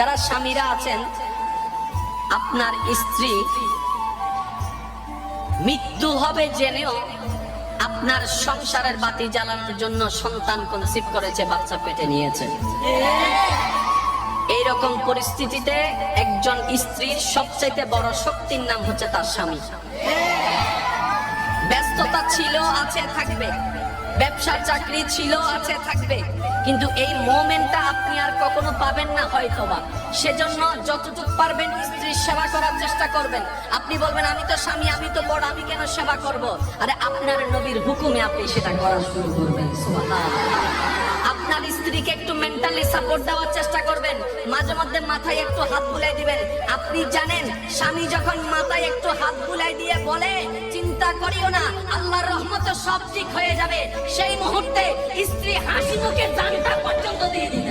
যারা স্বামীরা আছেন, আপনার স্ত্রী মৃত্যু হবে জেনেও আপনার সংসারের বাতি জ্বালানোর জন্য সন্তান কনসিভ করেছে, বাচ্চা পেটে নিয়েছে। এইরকম পরিস্থিতিতে একজন স্ত্রীর সবচাইতে বড় শক্তির নাম হচ্ছে তার স্বামী। ব্যস্ততা ছিল, আছে, থাকবে। ব্যবসার চাকরি ছিল, আছে, থাকবে। কিন্তু এই মোমেন্টটা আপনি আর কখনো পাবেন না, হয়তোবা। সেজন্য যতটুকু পারবেন স্ত্রীর সেবা করার চেষ্টা করবেন। আপনি বলবেন, আমি তো স্বামী, আমি তো বড়, আমি কেন সেবা করব? আরে, আপনার নবীর হুকুমে আপনি সেটা করা শুরু করবেন আপনার স্ত্রীকে একটু মেন্টালি সাপোর্ট দেওয়ার চেষ্টা করবেন। মাঝে মধ্যে মাথায় একটু হাত বুলাই দিবেন। আপনি জানেন, স্বামী যখন মাথায় একটু হাত বুলাই দিয়ে বলে চিন্তা করিও না, আল্লাহর রহমত সব ঠিক হয়ে যাবে। সেই মুহূর্তে স্ত্রী হাসি মুখে জানটা পর্যন্ত দিয়ে দিতে